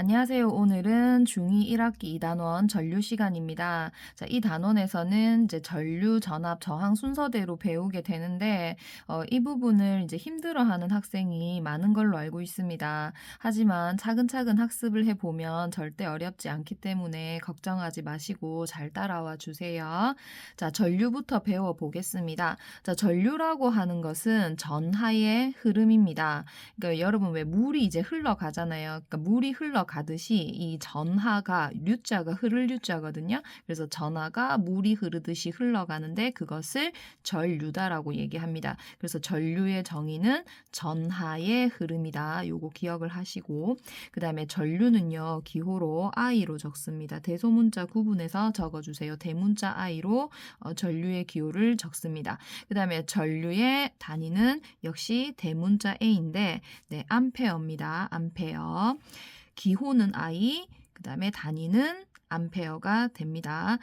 안녕하세요. 오늘은 중2 1학기 2단원 전류 시간입니다. 자, 이 단원에서는 이제 전류, 전압, 저항 순서대로 배우게 되는데, 어, 이 부분을 이제 힘들어하는 학생이 많은 걸로 알고 있습니다. 하지만 차근차근 학습을 해보면 절대 어렵지 않기 때문에 걱정하지 마시고 잘 따라와 주세요. 자, 전류부터 배워보겠습니다. 자, 전류라고 하는 것은 전하의 흐름입니다. 그러니까 여러분 왜 물이 이제 흘러가잖아요. 그러니까 물이 흘러 가듯이 이 전하가 류자가 흐를 류자거든요. 그래서 전하가 물이 흐르듯이 흘러가는데 그것을 전류다라고 얘기합니다. 그래서 전류의 정의는 전하의 흐름이다. 요거 기억을 하시고 그다음에 전류는요. 기호로 I로 적습니다. 대소문자 구분해서 적어 주세요. 대문자 I로 어, 전류의 기호를 적습니다. 그다음에 전류의 단위는 역시 대문자 A인데 네, 암페어입니다. 암페어. 기호는 I, 그 다음에 단위는 암페어가 됩니다.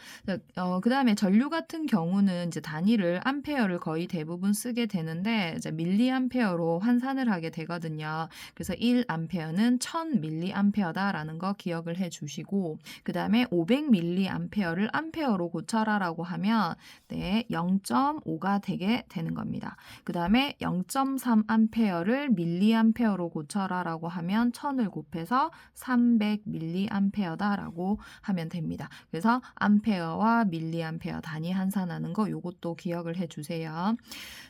어, 그 다음에 전류 같은 경우는 이제 단위를 암페어를 거의 대부분 쓰게 되는데 이제 밀리 암페어로 환산을 하게 되거든요. 그래서 1 암페어는 1000 밀리 암페어다라는 거 기억을 해 주시고 그 다음에 500 밀리 암페어를 암페어로 고쳐라라고 하면 네, 0.5가 되게 되는 겁니다. 그 다음에 0.3 암페어를 밀리 암페어로 고쳐라라고 하면 1000을 곱해서 300 밀리 암페어다라고 하면 됩니다. 그래서 암페어와 밀리암페어 단위 환산하는 거 요것도 기억을 해 주세요.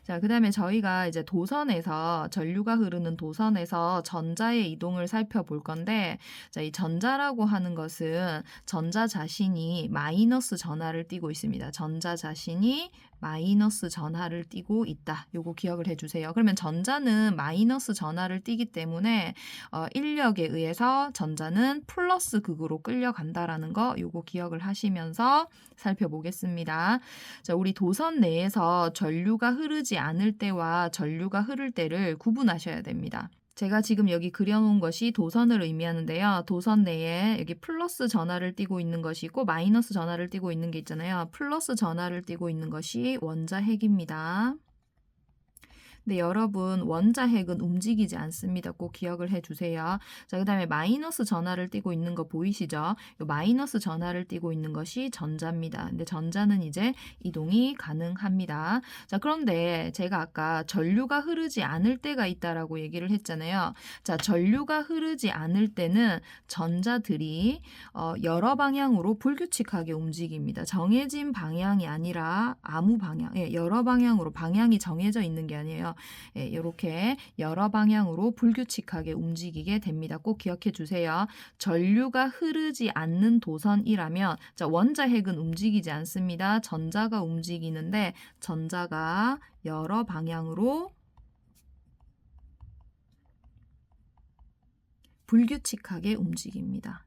자, 그다음에 저희가 이제 도선에서 전류가 흐르는 도선에서 전자의 이동을 살펴볼 건데 자, 이 전자라고 하는 것은 전자 자신이 마이너스 전하를 띠고 있습니다. 전자 자신이 마이너스 전하를 띠고 있다. 요거 기억을 해 주세요. 그러면 전자는 마이너스 전하를 띠기 때문에 어, 인력에 의해서 전자는 플러스 극으로 끌려간다라는 거 요거 기억을 하시면서 살펴보겠습니다. 자, 우리 도선 내에서 전류가 흐르지 않을 때와 전류가 흐를 때를 구분하셔야 됩니다. 제가 지금 여기 그려놓은 것이 도선을 의미하는데요. 도선 내에 여기 플러스 전하를 띠고 있는 것이 있고 마이너스 전하를 띠고 있는 게 있잖아요. 플러스 전하를 띠고 있는 것이 원자핵입니다. 근데 여러분 원자핵은 움직이지 않습니다. 꼭 기억을 해주세요. 자, 그 다음에 마이너스 전하를 띠고 있는 거 보이시죠? 요 마이너스 전하를 띠고 있는 것이 전자입니다. 근데 전자는 이제 이동이 가능합니다. 자, 그런데 제가 아까 전류가 흐르지 않을 때가 있다라고 얘기를 했잖아요. 자, 전류가 흐르지 않을 때는 전자들이 어, 여러 방향으로 불규칙하게 움직입니다. 정해진 방향이 아니라 아무 방향, 예, 여러 방향으로 방향이 정해져 있는 게 아니에요. 예, 이렇게 여러 방향으로 불규칙하게 움직이게 됩니다. 꼭 기억해 주세요. 전류가 흐르지 않는 도선이라면 자, 원자핵은 움직이지 않습니다. 전자가 움직이는데 전자가 여러 방향으로 불규칙하게 움직입니다.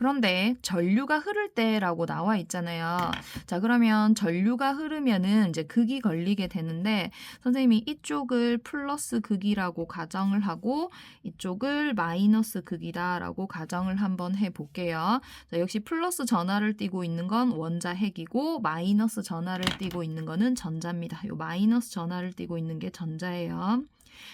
그런데 전류가 흐를 때라고 나와 있잖아요. 자, 그러면 전류가 흐르면은 이제 극이 걸리게 되는데 선생님이 이쪽을 플러스 극이라고 가정을 하고 이쪽을 마이너스 극이다라고 가정을 한번 해 볼게요. 자, 역시 플러스 전하를 띠고 있는 건 원자 핵이고 마이너스 전하를 띠고 있는 거는 전자입니다. 요 마이너스 전하를 띠고 있는 게 전자예요.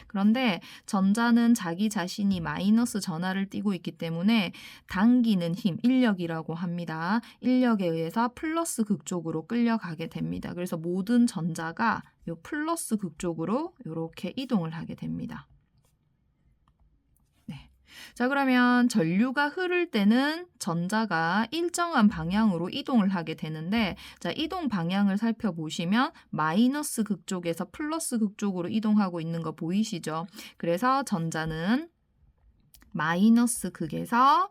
그런데 전자는 자기 자신이 마이너스 전하를 띠고 있기 때문에 당기는 힘, 인력이라고 합니다. 인력에 의해서 플러스 극 쪽으로 끌려가게 됩니다. 그래서 모든 전자가 이 플러스 극 쪽으로 이렇게 이동을 하게 됩니다. 자, 그러면 전류가 흐를 때는 전자가 일정한 방향으로 이동을 하게 되는데, 자, 이동 방향을 살펴보시면 마이너스 극 쪽에서 플러스 극 쪽으로 이동하고 있는 거 보이시죠? 그래서 전자는 마이너스 극에서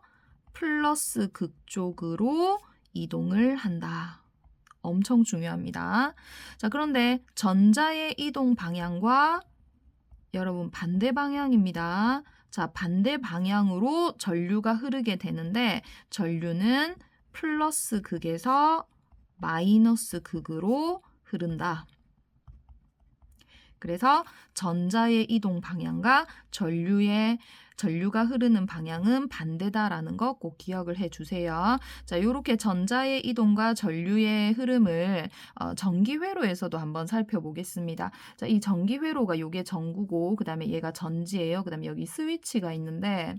플러스 극 쪽으로 이동을 한다. 엄청 중요합니다. 자, 그런데 전자의 이동 방향과 여러분 반대 방향입니다. 자, 반대 방향으로 전류가 흐르게 되는데 전류는 플러스 극에서 마이너스 극으로 흐른다. 그래서 전자의 이동 방향과 전류의 전류가 흐르는 방향은 반대다라는 거 꼭 기억을 해 주세요. 자, 이렇게 전자의 이동과 전류의 흐름을 어, 전기회로에서도 한번 살펴보겠습니다. 자, 이 전기회로가 요게 전구고 그 다음에 얘가 전지예요. 그 다음에 여기 스위치가 있는데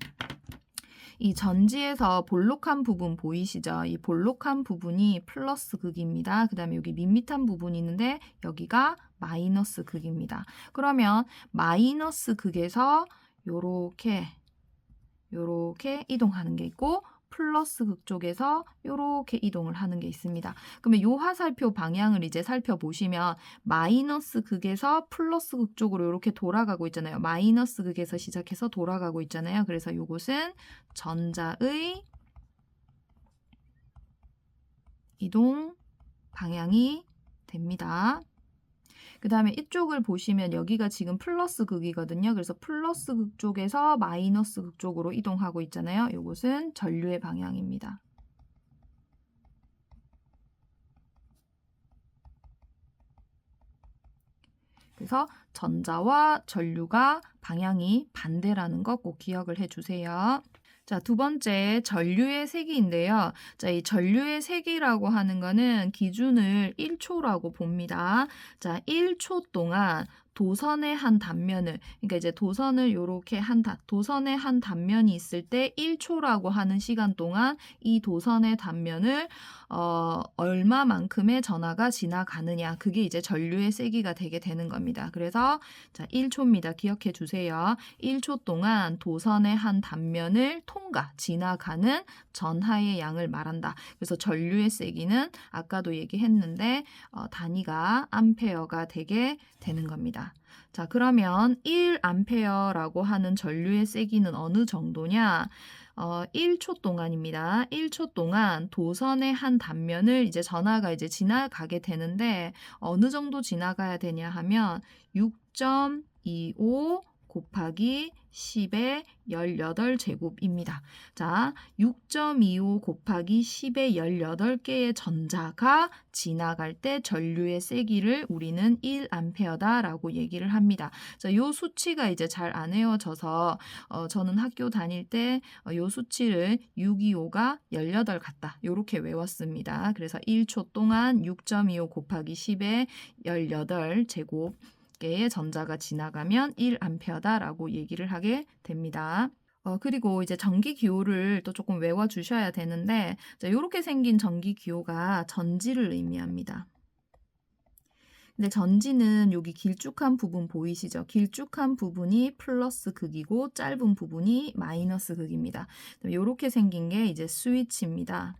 이 전지에서 볼록한 부분 보이시죠? 이 볼록한 부분이 플러스 극입니다. 그 다음에 여기 밋밋한 부분이 있는데 여기가 마이너스 극입니다. 그러면 마이너스 극에서 요렇게 요렇게 이동하는 게 있고 플러스 극 쪽에서 요렇게 이동을 하는 게 있습니다. 그러면 요 화살표 방향을 이제 살펴보시면 마이너스 극에서 플러스 극 쪽으로 이렇게 돌아가고 있잖아요. 마이너스 극에서 시작해서 돌아가고 있잖아요. 그래서 요것은 전자의 이동 방향이 됩니다. 그 다음에 이쪽을 보시면 여기가 지금 플러스 극이거든요. 그래서 플러스 극 쪽에서 마이너스 극 쪽으로 이동하고 있잖아요. 이것은 전류의 방향입니다. 그래서 전자와 전류가 방향이 반대라는 거꼭 기억을 해 주세요. 자, 두 번째 전류의 세기인데요. 자, 이 전류의 세기라고 하는 거는 기준을 1초라고 봅니다. 자, 1초 동안 도선의 한 단면을 그러니까 이제 도선을 요렇게 한 다, 도선의 한 단면이 있을 때 1초라고 하는 시간 동안 이 도선의 단면을 어, 얼마만큼의 전하가 지나가느냐 그게 이제 전류의 세기가 되게 되는 겁니다. 그래서 자 1초입니다. 기억해 주세요. 1초 동안 도선의 한 단면을 통과 지나가는 전하의 양을 말한다. 그래서 전류의 세기는 아까도 얘기했는데 어, 단위가 암페어가 되게 되는 겁니다. 자, 그러면 1암페어라고 하는 전류의 세기는 어느 정도냐? 어, 1초 동안입니다. 1초 동안 도선의 한 단면을 이제 전하가 이제 지나가게 되는데 어느 정도 지나가야 되냐 하면 6.25 곱하기 10의 18제곱입니다. 자, 6.25 곱하기 10의 18개의 전자가 지나갈 때 전류의 세기를 우리는 1A다라고 얘기를 합니다. 자, 요 수치가 이제 잘 안 외워져서 어, 저는 학교 다닐 때요 어, 수치를 625가 18 같다. 요렇게 외웠습니다. 그래서 1초 동안 6.25 곱하기 10의 18제곱 개의 전자가 지나가면 1A다라고 얘기를 하게 됩니다. 어, 그리고 이제 전기 기호를 또 조금 외워 주셔야 되는데, 자, 이렇게 생긴 전기 기호가 전지를 의미합니다. 근데 전지는 여기 길쭉한 부분 보이시죠? 길쭉한 부분이 플러스 극이고 짧은 부분이 마이너스 극입니다. 이렇게 생긴 게 이제 스위치입니다.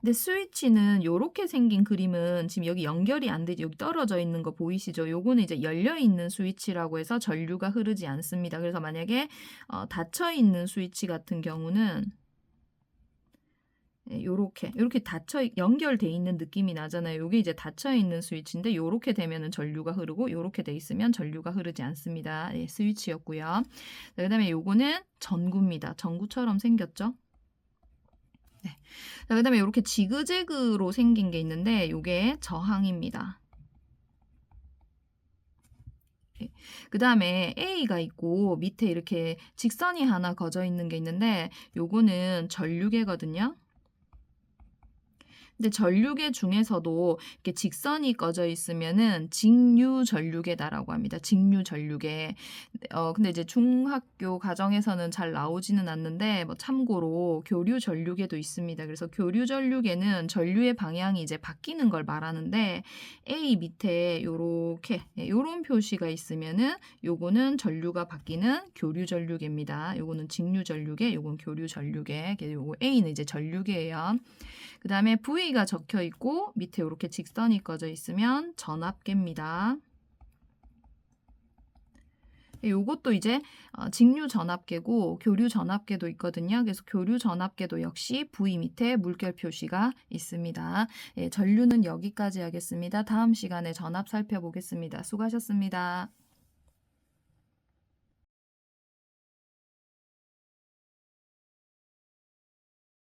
근데 스위치는 이렇게 생긴 그림은 지금 여기 연결이 안 되지 여기 떨어져 있는 거 보이시죠? 요거는 이제 열려 있는 스위치라고 해서 전류가 흐르지 않습니다. 그래서 만약에 어, 닫혀 있는 스위치 같은 경우는 요렇게 요렇게 닫혀 연결돼 있는 느낌이 나잖아요. 요게 이제 닫혀 있는 스위치인데 요렇게 되면은 전류가 흐르고 요렇게 돼 있으면 전류가 흐르지 않습니다. 네, 스위치였고요. 그다음에 요거는 전구입니다. 전구처럼 생겼죠? 네. 자, 그 다음에 이렇게 지그재그로 생긴 게 있는데 이게 저항입니다. 네. 그 다음에 A가 있고 밑에 이렇게 직선이 하나 거져 있는 게 있는데 요거는 전류계거든요. 근데 전류계 중에서도 이렇게 직선이 꺼져 있으면은 직류 전류계다라고 합니다. 직류 전류계. 어 근데 이제 중학교 과정에서는 잘 나오지는 않는데 뭐 참고로 교류 전류계도 있습니다. 그래서 교류 전류계는 전류의 방향이 이제 바뀌는 걸 말하는데 A 밑에 요렇게 예, 요런 표시가 있으면은 요거는 전류가 바뀌는 교류 전류계입니다. 요거는 직류 전류계, 요건 교류 전류계. 요거 A는 이제 전류계예요. 그 다음에 V 가 적혀 있고 밑에 이렇게 직선이 꺼져 있으면 전압계입니다. 요것도 이제 어, 직류 전압계고 교류 전압계도 있거든요. 그래서 교류 전압계도 역시 V 밑에 물결 표시가 있습니다. 예, 전류는 여기까지 하겠습니다. 다음 시간에 전압 살펴보겠습니다. 수고하셨습니다.